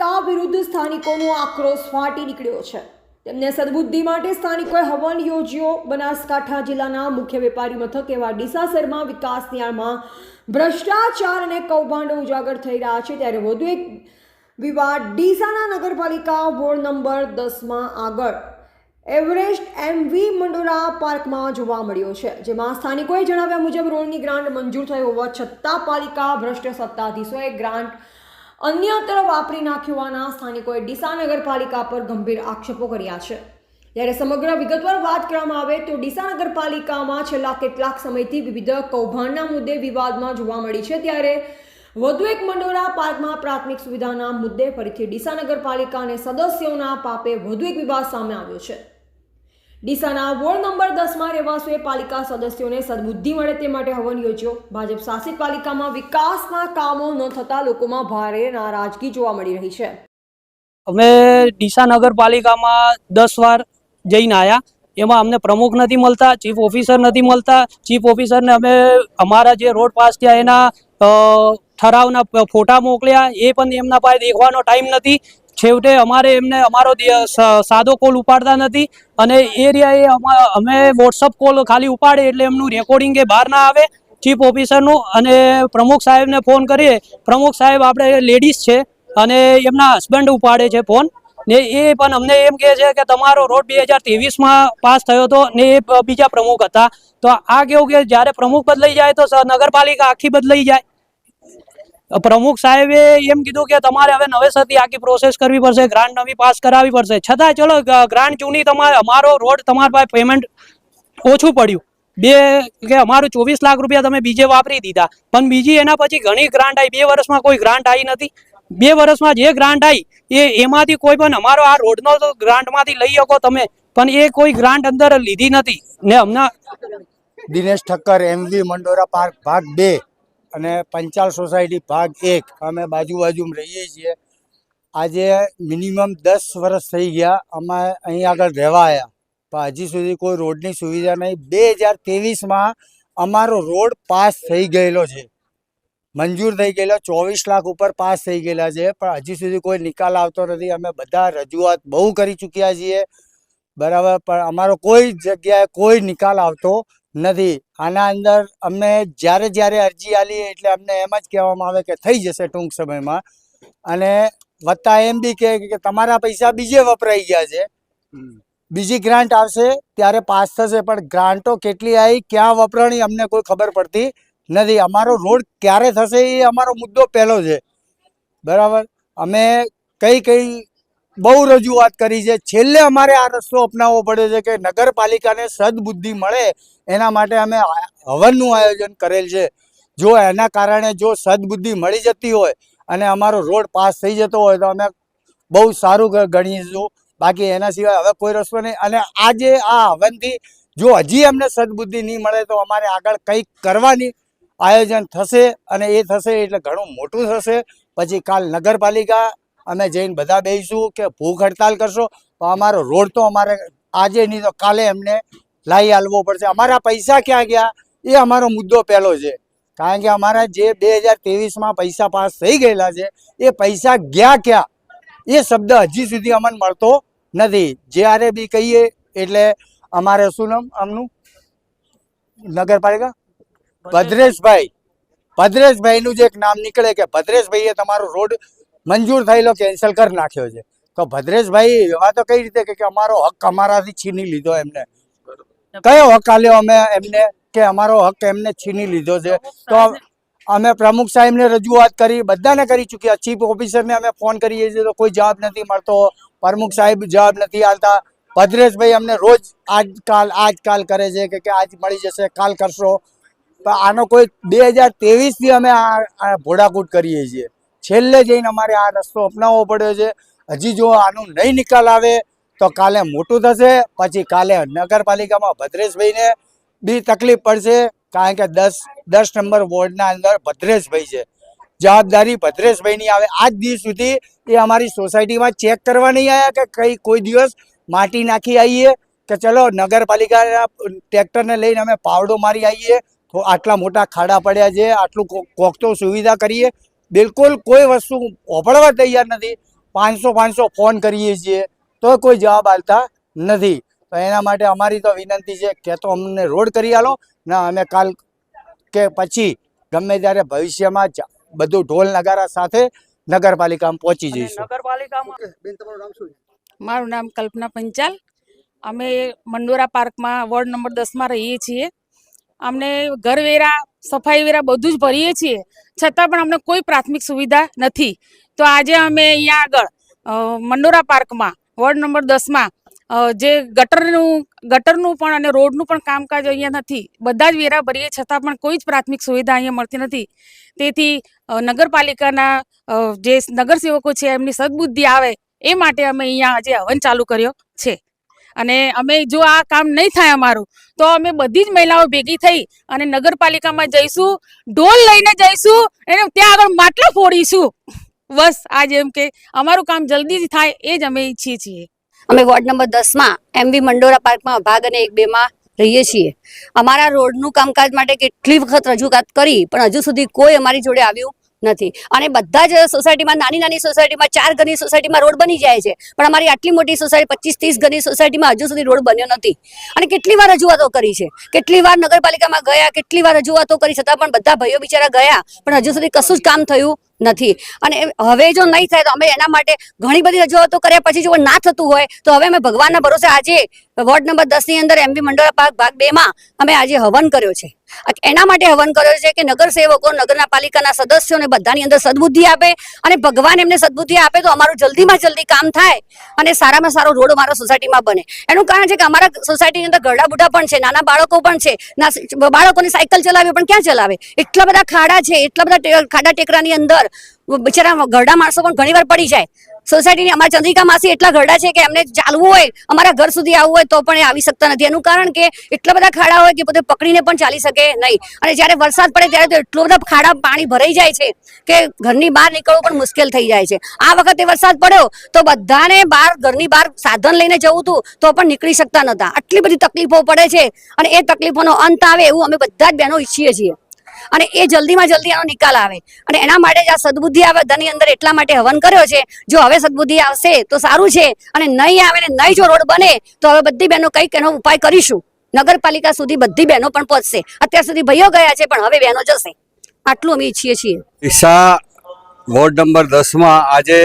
નગરપાલિકા વિરુદ્ધ સ્થાનિકોનો આક્રોશ ફાટી નીકળ્યો છે. તેમને સદબુદ્ધિ માટે સ્થાનિકોએ હવન યોજ્યો બનાસકાંઠા જિલ્લાના મુખ્ય વેપારી મથક એવા ડીસાસરમાં વિકાસ આડમાં ભ્રષ્ટાચાર અને કૌભાંડો ઉજાગર થઈ રહ્યા છે. ત્યારે વધુ એક વિવાદ ડીસાના નગરપાલિકા વોર્ડ નંબર દસમાં આગળ. એવરેસ્ટ એમવી મંડોરા પાર્કમાં જોવા મળ્યો છે, જેમાં સ્થાનિકોએ જણાવ્યા મુજબ રોડની ગ્રાન્ટ મંજૂર થઈ હોવા છતાં પાલિકા ભ્રષ્ટ સત્તાધીશોએ ગ્રાન્ટ અન્યત્ર વાપરી નાખ્યો હોવાના સ્થાનિકોએ ડીસા નગરપાલિકા પર ગંભીર આક્ષેપો કર્યા છે. જ્યારે સમગ્ર વિગતવાર વાત કરવામાં આવે તો ડીસા નગરપાલિકામાં છેલ્લા કેટલાક સમયથી વિવિધ કૌભાંડના મુદ્દે વિવાદમાં જોવા મળી છે. ત્યારે વધુ એક મંડોરા પાર્કમાં પ્રાથમિક સુવિધાના મુદ્દે ફરીથી ડીસા નગરપાલિકા અને સદસ્યોના પાપે વધુ એક વિવાદ સામે આવ્યો છે. ડીસાના વોર્ડ નંબર દસમાં રહેવાસીઓએ પાલિકા સદસ્યોને સદબુદ્ધિ મળે તે માટે હવન યોજ્યો. ભાજપ શાસિત પાલિકામાં વિકાસના કામો ન થતા લોકોમાં ભારે નારાજગી જોવા મળી રહી છે. અમે ડીસા નગરપાલિકામાં દસ વાર જઈને આવ્યા એમાં અમને પ્રમુખ નથી મળતા, ચીફ ઓફિસર નથી મળતા. ચીફ ઓફિસરને અમે અમારા જે રોડ પાસ થયા એના ઠરાવના ફોટા મોકલ્યા. એ પણ એમના પાસે દેખવાનો ટાઈમ નથી. છેવટે અમારે એમને અમારો સાદો કોલ ઉપાડતા નથી અને એરિયાએ અમે વોટ્સઅપ કોલ ખાલી ઉપાડે એટલે એમનું રેકોર્ડિંગ એ બહાર ના આવે. ચીફ ઓફિસરનું અને પ્રમુખ સાહેબને ફોન કરીએ. પ્રમુખ સાહેબ આપણે લેડીઝ છે અને એમના હસબન્ડ ઉપાડે છે ફોન ને એ પણ અમને એમ કહે છે કે તમારો રોડ બે હજાર ત્રેવીસમાં પાસ થયો હતો ને એ બીજા પ્રમુખ હતા. તો આ કેવું કે જ્યારે પ્રમુખ બદલાઈ જાય તો નગરપાલિકા આખી બદલાઈ જાય. પ્રમુખ સાહેબે એમ કીધું કે તમારે હવે નવેસરથી આખી પ્રોસેસ કરવી પડશે ગ્રાન્ટ નવી પાસ કરાવવી પડશે. છતાં ચલો ગ્રાન્ટ ચૂની તમારે, અમારો રોડ તમારા પાસે પેમેન્ટ ઓછું પડ્યું. બે, કે અમારું ચોવીસ લાખ રૂપિયા તમે બીજે વાપરી દીધા. પણ બીજી એના પછી ઘણી ગ્રાન્ટ આવી. બે વર્ષમાં કોઈ ગ્રાન્ટ આવી નથી. બે વર્ષમાં જે ગ્રાન્ટ આવી, એ એમાંથી કોઈ પણ અમારો આ રોડનો તો ગ્રાન્ટમાંથી લઈ શકો તમે. પણ એ કોઈ ગ્રાન્ટ અંદર લીધી નથી. ને હમણાં દિનેશ ઠક્કર એમવી મંડોરા પાર્ક, ભાગ બે. અને પંચાલ સોસાયટી ભાગ એક અમે બાજુ બાજુમાં રહીએ છીએ. આજે મિનિમમ દસ વર્ષ થઈ ગયા અમે અહીં આગળ રહેવા આવ્યા પણ હજી સુધી કોઈ રોડની સુવિધા નહીં. બે હજાર ત્રેવીસમાં અમારો રોડ પાસ થઈ ગયેલો છે. મંજૂર થઈ ગયેલો, ચોવીસ લાખ ઉપર પાસ થઈ ગયેલા છે. પણ હજી સુધી કોઈ નિકાલ આવતો નથી. અમે બધા રજૂઆત બહુ કરી ચૂક્યા છીએ. બરાબર, પણ અમારો કોઈ જગ્યાએ કોઈ નિકાલ આવતો નથી. આના અંદર અમે જ્યારે જ્યારે અરજી આલીએ એટલે અમને એમ જ કહેવામાં આવે કે થઈ જશે ટૂંક સમયમાં. અને વત્તા એમ બી કહે કે તમારા પૈસા બીજે વપરાઈ ગયા છે. બીજી ગ્રાન્ટ આવશે ત્યારે પાસ થશે પણ ગ્રાન્ટો કેટલી આવી ક્યાં વપરાણી અમને કોઈ ખબર પડતી નથી. અમારો રોડ ક્યારે થશે એ અમારો મુદ્દો પહેલો છે. બરાબર? અમે કઈ કઈ બહુ રજૂઆત કરી છે. છેલ્લે અમારે આ રસ્તો અપનાવવો પડે છે કે નગરપાલિકાને સદબુદ્ધિ મળે એના માટે અમે હવનનું આયોજન કરેલ છે. જો એના કારણે જો સદબુદ્ધિ મળી જતી હોય અને અમારો રોડ પાસ થઈ જતો હોય તો અમે બહુ સારું ગણીશું. બાકી એના સિવાય હવે કોઈ રસ્તો નહીં. અને આજે આ હવનથી જો હજી અમને સદબુદ્ધિ નહીં મળે તો અમારે આગળ કંઈક કરવાની આયોજન થશે અને એ થશે એટલે ઘણું મોટું થશે. પછી કાલ નગરપાલિકા અમે જઈને બધા બેસીશું કે ભૂખ હડતાલ કરશો તો અમારો રોડ તો અમારે આજે નહીં તો કાલે એમને લાવી હાલવો પડશે. અમારા પૈસા ક્યાં ગયા? એ અમારો મુદ્દો પહેલો છે. કારણ કે અમારા જે બે હજાર ત્રેવીસમાં પૈસા પાસ થઈ ગયેલા છે એ પૈસા ગયા ક્યાં? એ શબ્દ હજી સુધી અમને મળતો નથી. જ્યારે બી કહીએ એટલે અમારે શું નામ? આમનું? નગરપાલિકા? ભદ્રેશભાઈ. ભદ્રેશભાઈનું જે એક નામ નીકળે કે ભદ્રેશભાઈએ તમારો રોડ મંજૂર થયેલો કેન્સલ કરી નાખ્યો છે. તો ભદ્રેશભાઈ એવા તો કઈ રીતે કે અમારો હક અમારાથી છીની લીધો એમને? કયો હક આલ્યો અમે એમને કે અમારો હક એમને છીની લીધો છે? તો અમે પ્રમુખ સાહેબને રજૂઆત કરી બધાને કરી ચૂક્યા. ચીફ ઓફિસરને અમે ફોન કરીએ છીએ તો કોઈ જવાબ નથી મળતો. પ્રમુખ સાહેબ જવાબ નથી આવતા ભદ્રેશભાઈ અમને રોજ આજકાલ આજકાલ કરે છે કે કે આજ મળી જશે કાલ કરશો. આનો કોઈ બે હજાર ત્રેવીસથી અમે આ ભોડાકૂટ કરીએ છીએ. છેલ્લે જઈને અમારે આ રસ્તો અપનાવવો પડ્યો છે. હજી જો આનું નહીં નિકાલ આવે તો કાલે મોટું થશે, પછી કાલે નગરપાલિકામાં ભદ્રેશભાઈને બી તકલીફ પડશે, કારણ કે દસ દસ નંબર વોર્ડના અંદર ભદ્રેશભાઈ છે. જવાબદારી ભદ્રેશભાઈની આવે. આજ દિવસ સુધી એ અમારી સોસાયટીમાં ચેક કરવા નહીં આવ્યા કે કઈ, કોઈ દિવસ માટી નાખી આવીએ કે ચલો નગરપાલિકાના ટ્રેક્ટરને લઈને અમે પાવડો મારી આવીએ તો આટલા મોટા ખાડા પડ્યા છે, આટલું કોકતો સુવિધા કરીએ. બિલકુલ કોઈ વસ્તુ ઓપડવા તૈયાર નથી. પાંચસો પાંચસો ફોન કરીએ છીએ તો કોઈ જવાબ આપતા નથી. તો એના માટે અમારી તો વિનંતી છે કે તો અમને રોડ કરી આલો. ને અમે કાલ કે પછી ગમે ત્યારે ભવિષ્યમાં જ બધું ઢોલ નગારા સાથે નગરપાલિકામાં પહોંચી જઈશું. નગરપાલિકામાં મારું નામ કલ્પના પંચાલ. અમે મંડોરા પાર્કમાં વોર્ડ નંબર દસમાં રહીએ છીએ. અમને ઘરવેરા સફાઈ વેરા બધું જ ભરીએ છીએ. છતાં પણ અમને કોઈ પ્રાથમિક સુવિધા નથી. તો આજે અમે અહીંયા આગળ મંડોરા પાર્કમાં, વોર્ડ નંબર દસમાં જે ગટરનું ગટરનું પણ અને રોડનું પણ કામકાજ અહીંયા નથી. બધા જ વેરા ભરીએ છતાં પણ કોઈ જ પ્રાથમિક સુવિધા અહીંયા મળતી નથી. તેથી નગરપાલિકાના જે નગરસેવકો છે એમની સદબુદ્ધિ આવે એ માટે અમે અહીંયા આજે હવન ચાલુ કર્યો છે. અને અમે જો આ કામ નહીં થાય અમારું, તો અમે બધી જ મહિલાઓ ભેગી થઈ અને નગરપાલિકામાં જઈશું, ઢોલ લઈને જઈશું, અને ત્યાં આગળ માટલા ફોડીશું. બસ આ જેમ કે અમારું કામ જલ્દીથી થાય એ જ અમે ઈચ્છીએ છીએ. અમે વોર્ડ નંબર દસમાં એમવી મંડોરા પાર્કમાં ભાગ અને એક બેમાં રહીએ છીએ. અમારા રોડનું કામકાજ માટે કેટલી વખત રજૂઆત કરી, પણ હજુ સુધી કોઈ અમારી જોડે આવ્યું નથી. અને બધા જ સોસાયટીમાં, નાની નાની સોસાયટીમાં, ચાર ઘરની સોસાયટીમાં રોડ બની જાય છે. પણ અમારી આટલી મોટી સોસાયટી પચીસ ત્રીસ ઘરની સોસાયટીમાં હજુ સુધી રોડ બન્યો નથી. અને કેટલી વાર રજૂઆતો કરી છે. કેટલી વાર નગરપાલિકામાં ગયા, કેટલી વાર રજૂઆતો કરી, છતાં પણ બધા ભાઈઓ બિચારા ગયા. પણ હજુ સુધી કશું જ કામ થયું નથી. અને હવે જો નહીં થાય તો અમે એના માટે ઘણી બધી રજૂઆતો કર્યા. પછી જો ના થતું હોય તો હવે અમે ભગવાનના ભરોસે આજે વોર્ડ નંબર દસની અંદર એમબી મંડળ પાર્ક ભાગ બે માં અમે આજે હવન કર્યો છે. એના માટે હવન કર્યો છે કે નગર સેવકો, નગરના પાલિકાના સદસ્યોને બધાની અંદર સદબુદ્ધિ આપે અને ભગવાન એમને સદબુદ્ધિ આપે તો અમારું જલ્દીમાં જલ્દી કામ થાય અને સારામાં સારો રોડ અમારા સોસાયટીમાં બને. એનું કારણ છે કે અમારા સોસાયટીની અંદર ઘરડા બુઢા પણ છે, નાના બાળકો પણ છે બાળકોને સાયકલ ચલાવે પણ ક્યાં ચલાવે? એટલા બધા ખાડા છે, એટલા બધા ખાડા ટેકરાની અંદર બિચારા ઘરડા માણસો પણ ઘણીવાર પડી જાય. સોસાયટીની અમારા ચંદ્રિકા માસી એટલા ઘરડા છે કે એમને ચાલવું હોય, અમારા ઘર સુધી આવવું હોય તો પણ એ આવી શકતા નથી. એનું કારણ કે એટલા બધા ખાડા હોય કે પોતે પકડીને પણ ચાલી શકે નહીં. અને જ્યારે વરસાદ પડે ત્યારે તો એટલો બધા ખાડા પાણી ભરાઈ જાય છે કે ઘરની બહાર નીકળવું પણ મુશ્કેલ થઈ જાય છે. આ વખતે વરસાદ પડ્યો તો બધાને બહાર ઘરની બહાર સાધન લઈને જવું હતું તો પણ નીકળી શકતા નહોતા આટલી બધી તકલીફો પડે છે અને એ તકલીફોનો અંત આવે એવું અમે બધા જ બહેનો ઈચ્છીએ છીએ. અને એ જલ્દીમાં જલ્દી આનો નિકાલ આવે. અને એના માટે જ આ સદબુદ્ધિ આવે, ધની અંદર એટલા માટે હવન કર્યો છે, જો હવે સદબુદ્ધિ આવશે તો સારું છે, અને નહીં આવે ને નહીં જો રોડ બને, તો હવે બધી બહેનો કંઈક એનો ઉપાય કરીશું. નગરપાલિકા સુધી બધી બહેનો પણ પહોંચશે. અત્યાર સુધી ભાઈઓ ગયા છે, પણ હવે બહેનો જશે. આટલું અમે ઈચ્છીએ છીએ. ઈશા, વોર્ડ નંબર દસમાં આજે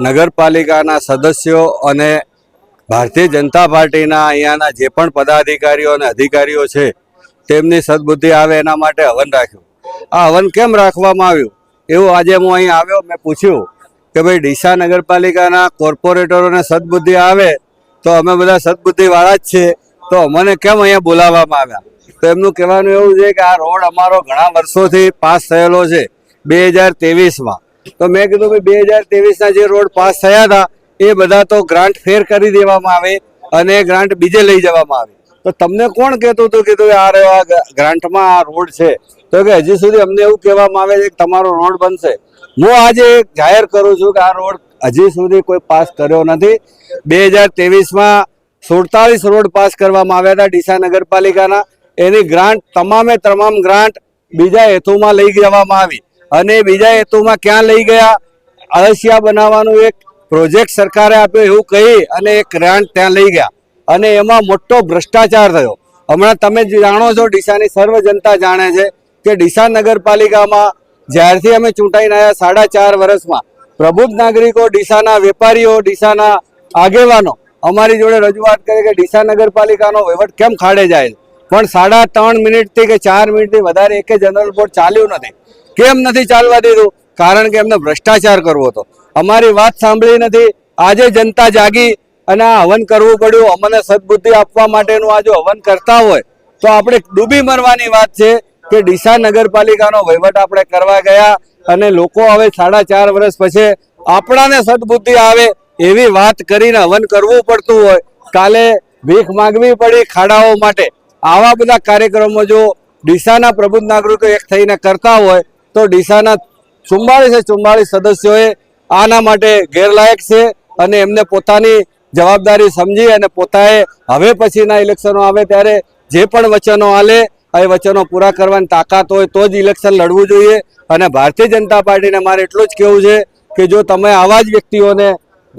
નગરપાલિકાના સદસ્યો અને ભારતીય જનતા પાર્ટીના અહીંયાના જે પણ પદાધિકારીઓ અને અધિકારીઓ છે તેમની સદબુદ્ધિ આવે એના માટે હવન રાખ્યું. આ હવન કેમ રાખવામાં આવ્યું? એવું આજે હું અહીં આવ્યો, મેં પૂછ્યું કે ભાઈ, ડીસા નગરપાલિકાના કોર્પોરેટરોને સદબુદ્ધિ આવે તો અમે બધા સદબુદ્ધિવાળા જ છીએ. તો અમને કેમ અહીંયા બોલાવવામાં આવ્યા? તો એમનું કહેવાનું એવું છે કે આ રોડ અમારો ઘણા વર્ષોથી પાસ થયેલો છે, બે હજાર તેવીસમાં તો મેં કીધું ભાઈ બે હજાર તેવીસના જે રોડ પાસ થયા હતા, એ બધા તો ગ્રાન્ટ ફેર કરી દેવામાં આવે અને એ ગ્રાન્ટ બીજે લઈ જવામાં આવે. તો તમને કોણ કહેતું હતું કે આ આ ગ્રાન્ટમાં આ રોડ છે? તો કે હજી સુધી અમને એવું કહેવામાં આવે છે કે તમારો રોડ બનશે. હું આજે જાહેર કરું છું કે આ રોડ હજી સુધી કોઈ પાસ કર્યો નથી. બે હજાર તેવીસમાં સુડતાલીસ રોડ પાસ કરવામાં આવ્યા હતા ડીસા નગરપાલિકાના. એની ગ્રાન્ટ તમામે તમામ ગ્રાન્ટ બીજા હેતુમાં લઈ જવામાં આવી. અને બીજા હેતુમાં ક્યાં લઈ ગયા? અળસિયા બનાવવાનું એક પ્રોજેક્ટ સરકારે આપ્યો એવું કહી અને એક ગ્રાન્ટ ત્યાં લઈ ગયા. અને એમાં મોટો ભ્રષ્ટાચાર થયો. હમણાં તમે જાણો છો, ડીસાની સર્વ જનતા જાણે છે કે ડીસા નગરપાલિકામાં જ્યારથી અમે ચૂંટાઈને આવ્યા સાડા ચાર વર્ષમાં, પ્રબુદ્ધ નાગરિકો, ડીસાના વેપારીઓ, ડીસાના આગેવાનો અમારી જોડે રજૂઆત કરી કે ડીસા નગરપાલિકાનો વહીવટ કેમ ખાડે જાય પણ સાડા ત્રણ મિનિટથી કે ચાર મિનિટથી વધારે એકે જનરલ બોર્ડ ચાલ્યું નથી. કેમ નથી ચાલવા દીધું? કારણ કે એમને ભ્રષ્ટાચાર કરવો હતો. અમારી વાત સાંભળી નથી. આજે જનતા જાગી. અને આ હવન કરવું પડ્યું. અમને સદબુદ્ધિ આપવા માટેનું આ જો હવન કરતા હોય, તો આપણે ડૂબી મરવાની વાત છે કે ડીસા નગરપાલિકાનો વહીવટ આપણે કરવા ગયા અને લોકો હવે સાડા ચાર વર્ષ પછી આપણાને સદબુદ્ધિ આવે એવી વાત કરીને હવન કરવું પડતું હોય. કાલે ભીખ માંગવી પડી ખાડાઓ માટે. આવા બધા કાર્યક્રમો જો ડીસાના પ્રબુદ્ધ નાગરિકો એક થઈને કરતા હોય, તો ડીસાના ચુમ્માળીસે ચુમ્માળીસ સદસ્યોએ આના માટે ગેરલાયક છે અને એમને પોતાની જવાબદારી સમજી અને પોતાએ હવે પછીના ઇલેક્શનો આવે ત્યારે જે પણ વચનો આલે એ વચનો પૂરા કરવાની તાકાત હોય તો જ ઇલેક્શન લડવું જોઈએ. અને ભારતીય જનતા પાર્ટીને મારે એટલું જ કહેવું છે કે જો તમે આવા જ વ્યક્તિઓને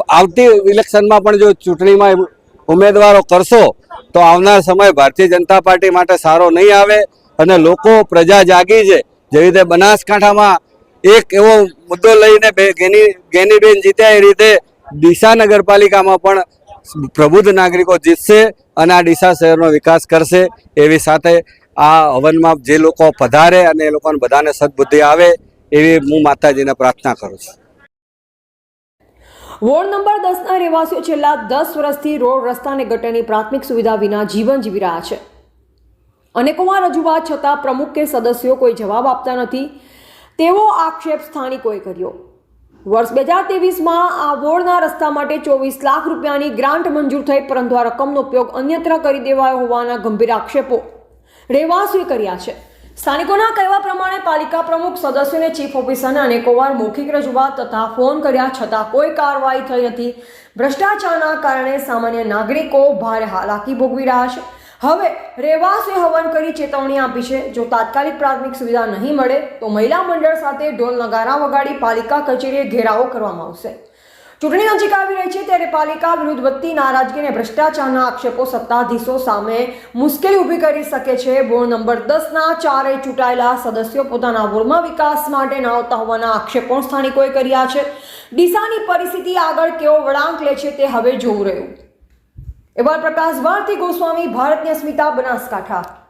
આવતી ઇલેક્શનમાં પણ જો ચૂંટણીમાં ઉમેદવારો કરશો, તો આવનાર સમય ભારતીય જનતા પાર્ટી માટે સારો નહીં આવે. અને લોકો પ્રજા જાગી છે. જેવી રીતે બનાસકાંઠામાં એક એવો મુદ્દો લઈને ગેની, ગેનીબેન જીત્યા એ રીતે ડીસા નગરપાલિકામાં પણ પ્રબુદ્ધ નાગરિકો જીતશે અને આ ડીસા શહેરનો વિકાસ કરશે એવી સાથે આ હવનમાં જે લોકો પધારે અને એ લોકોને બધાને સદબુદ્ધિ આવે એવી હું માતાજીને પ્રાર્થના કરું છું. વોર્ડ નંબર દસના રહેવાસીઓ છેલ્લા દસ વર્ષથી રોડ રસ્તા અને ગટરની પ્રાથમિક સુવિધા વિના જીવન જીવી રહ્યા છે. અનેકોમાં રજૂઆત છતાં પ્રમુખ કે સદસ્યો કોઈ જવાબ આપતા નથી. તેવો આક્ષેપ સ્થાનિકોએ કર્યો. વર્ષ બે હજાર તેવીસમાં આ વોર્ડના રસ્તા માટે ચોવીસ લાખ રૂપિયાની ગ્રાન્ટ મંજૂર થઈ, પરંતુ આ રકમનો ઉપયોગ અન્યત્ર કરી દેવાયો હોવાના ગંભીર આક્ષેપો રહેવાસીઓએ કર્યા છે. સ્થાનિકોના કહેવા પ્રમાણે પાલિકા પ્રમુખ સદસ્યોને ચીફ ઓફિસરને અનેકોવાર મૌખિક રજૂઆત તથા ફોન કર્યા છતાં કોઈ કાર્યવાહી થઈ નથી. ભ્રષ્ટાચારના કારણે સામાન્ય નાગરિકો ભારે હાલાકી ભોગવી રહ્યા છે. હવે રહેવાસે હવન કરી ચેતવણી આપી છે. જો તાત્કાલિક પ્રાથમિક સુવિધા નહીં મળે, તો મહિલા મંડળ સાથે ઢોલ નગારા વગાડી પાલિકા કચેરીએ ઘેરાવો કરવામાં આવશે. ચૂંટણી નજીક આવી રહી છે ત્યારે પાલિકા વિરુદ્ધ વધતી નારાજગી અને ભ્રષ્ટાચારના આક્ષેપો સત્તાધીશો સામે મુશ્કેલી ઊભી કરી શકે છે. બોર્ડ નંબર દસના ચારે ચૂંટાયેલા સદસ્યો પોતાના વોર્ડમાં વિકાસ માટે ન આવતા હોવાના આક્ષેપો સ્થાનિકોએ કર્યા છે. ડીસાની પરિસ્થિતિ આગળ કેવો વળાંક લે છે તે હવે જોવું રહ્યું. એવા પ્રકાશ ભારતી ગોસ્વામી ભારતની અસ્મિતા બનાસકાંઠા.